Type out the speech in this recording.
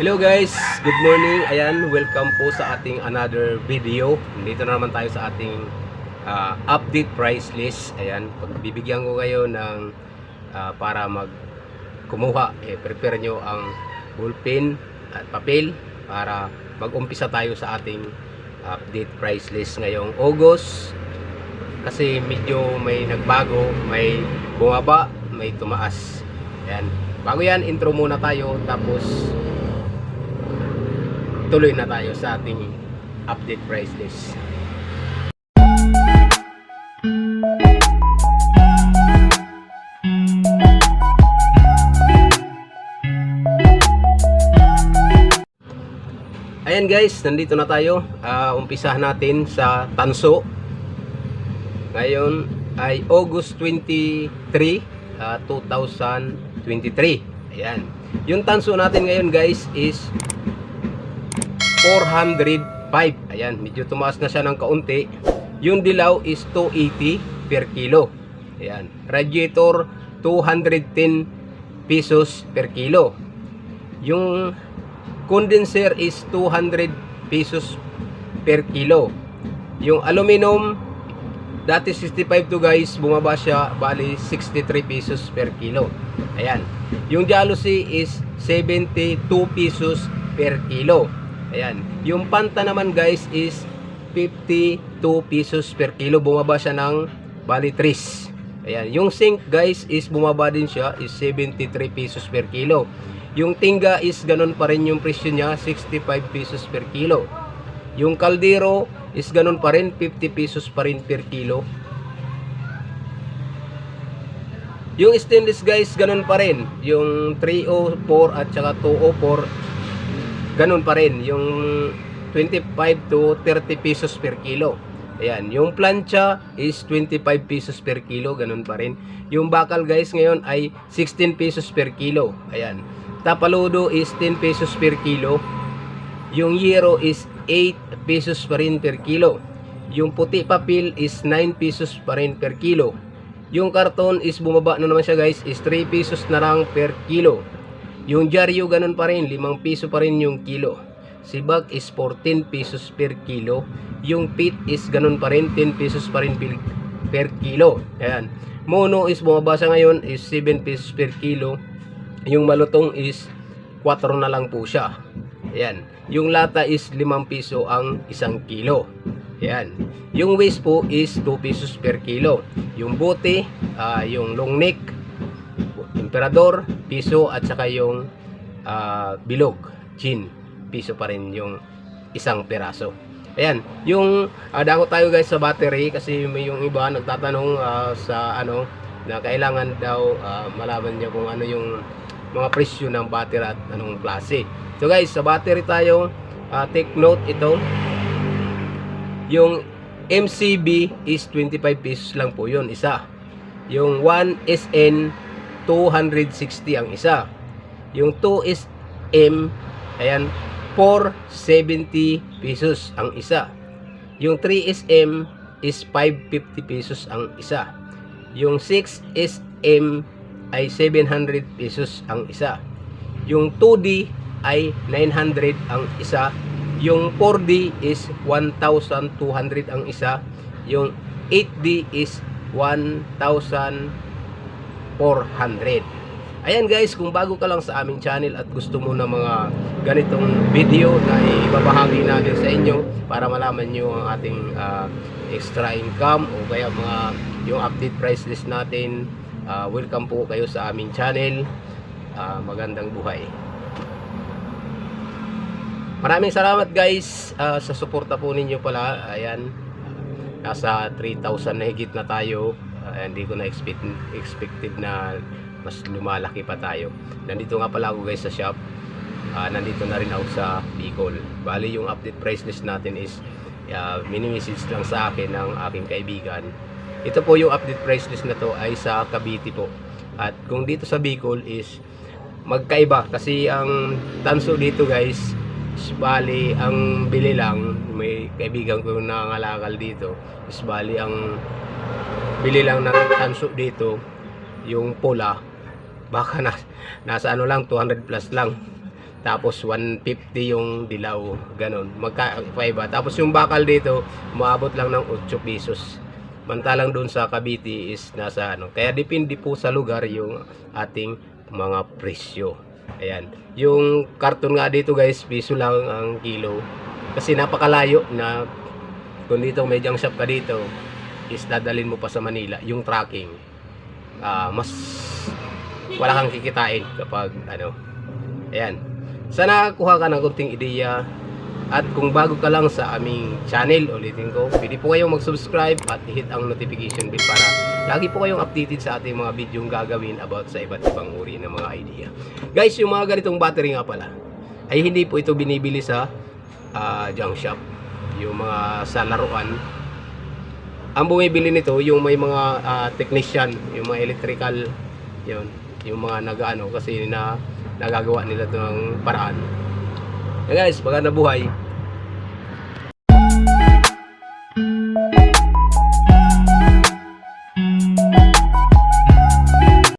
Hello guys, good morning. Ayan, welcome po sa ating another video. Dito na naman tayo sa ating ah, update price list. Ayan, pagbibigyan ko kayo ng ah, para mag kumuha, eh, prepare nyo ang ballpen at papel para mag-umpisa tayo sa ating update price list ngayong August. Kasi medyo may nagbago, may bumaba, may tumaas. Ayan. Bago yan, intro muna tayo tapos tuloy na tayo sa ating update price list. Ayan guys, nandito na tayo. Ah, umpisahan natin sa Tanso. Ngayon ay August 23, ah, 2023. Ayan. Yung tanso natin ngayon guys is 405. Ayan, medyo tumaas na siya ng kaunti. Yung dilaw is 280 per kilo. Ayan. Radiator 210 pesos per kilo. Yung condenser is 200 pesos per kilo. Yung aluminum dati 65 to guys, bumaba siya bali 63 pesos per kilo. Ayan. Yung jealousy is 72 pesos per kilo. Ayan. Yung panta naman guys is 52 pesos per kilo. Bumaba siya ng bali 3. Ayan. Yung zinc guys is bumaba din siya is 73 pesos per kilo. Yung tingga is ganun pa rin yung presyo niya 65 pesos per kilo. Yung kaldero is ganun pa rin 50 pesos pa rin per kilo. Yung stainless guys ganun pa rin. Yung 304 at saka 204 ganun pa rin. Yung 25 to 30 pesos per kilo. Ayan, yung plancha is 25 pesos per kilo, ganun pa rin. Yung bakal guys ngayon ay 16 pesos per kilo. Ayan. Tapaludo is 10 pesos per kilo. Yung yero is 8 pesos pa rin per kilo. Yung puti papel is 9 pesos pa rin per kilo. Yung karton is bumaba na naman siya guys is 3 pesos na lang per kilo. Yung dyaryo ganun pa rin 5 piso pa rin yung kilo. Sibag is 14 pesos per kilo. Yung pit is ganun pa rin 10 pesos pa rin per, kilo. Ayan. Mono is bumaba siya ngayon is 7 pesos per kilo. Yung malutong is 4 na lang po siya. Ayan. Yung lata is 5 piso ang isang kilo. Ayan. Yung waste po is 2 pesos per kilo. Yung bote, ah, yung long neck, emperador, piso at saka yung ah, bilog, gin, piso pa rin yung isang peraso. Ayan, yung uh, dako tayo guys sa battery kasi may yung iba nagtatanong ah, sa ano na kailangan daw ah, malaman niya kung ano yung mga presyo ng battery at anong klase. So guys, sa battery tayo, ah, take note ito. Yung MCB is 25 pesos lang po yun, isa. Yung 1SN, 260 ang isa. Yung 2SM, ayan, 470 pesos ang isa. Yung 3SM is 550 pesos ang isa. Yung 6SM ay 700 pesos ang isa. Yung 2D ay 900 ang isa. Yung 4D is 1,200 ang isa. Yung 8D is 1,400. Ayan guys, kung bago ka lang sa aming channel at gusto mo ng mga ganitong video na ibabahagi natin sa inyo para malaman nyo ang ating ah, extra income o kaya mga yung update price list natin, ah, welcome po kayo sa aming channel. Ah, magandang buhay. Maraming salamat guys ah, sa suporta po ninyo pala. Ayan, nasa 3,000 na higit na tayo. Ah, hindi ko na expect expected na mas lumalaki pa tayo. Nandito nga pala ako guys sa shop. Ah, nandito na rin ako sa Bicol. Bali yung update price list natin is uh, mini-message lang sa akin ng aking kaibigan. Ito po yung update price list na to ay sa Cavite po. At kung dito sa Bicol is magkaiba kasi ang tanso dito guys is bali ang bili lang may kaibigan ko na nangangalakal dito is bali ang bili lang ng tanso dito yung pula baka na, nasa ano lang 200 plus lang Tapos 150 yung dilaw, ganun. Magkaiba. Tapos yung bakal dito, maabot lang ng 8 pesos. Mantalang doon sa Cavite is nasa ano. Kaya depende po sa lugar yung ating mga presyo. Ayan. Yung karton nga dito guys, piso lang ang kilo. Kasi napakalayo na kung dito junk shop ka dito, is dadalhin mo pa sa Manila yung tracking. Ah, mas wala kang kikitain kapag ano. Ayan. Sana kuha ka ng kunting ideya at kung bago ka lang sa aming channel, ulitin ko, pwede po kayong mag-subscribe at hit ang notification bell para lagi po kayong updated sa ating mga video gagawin about sa iba't ibang uri ng mga idea. Guys, yung mga ganitong battery nga pala, ay hindi po ito binibili sa ah, junk shop. Yung mga sa laruan. Ang bumibili nito, yung may mga ah, technician, yung mga electrical, yun, yung mga nag-ano kasi na nagagawa nila ito ng paraan. Kaya guys, maganda buhay.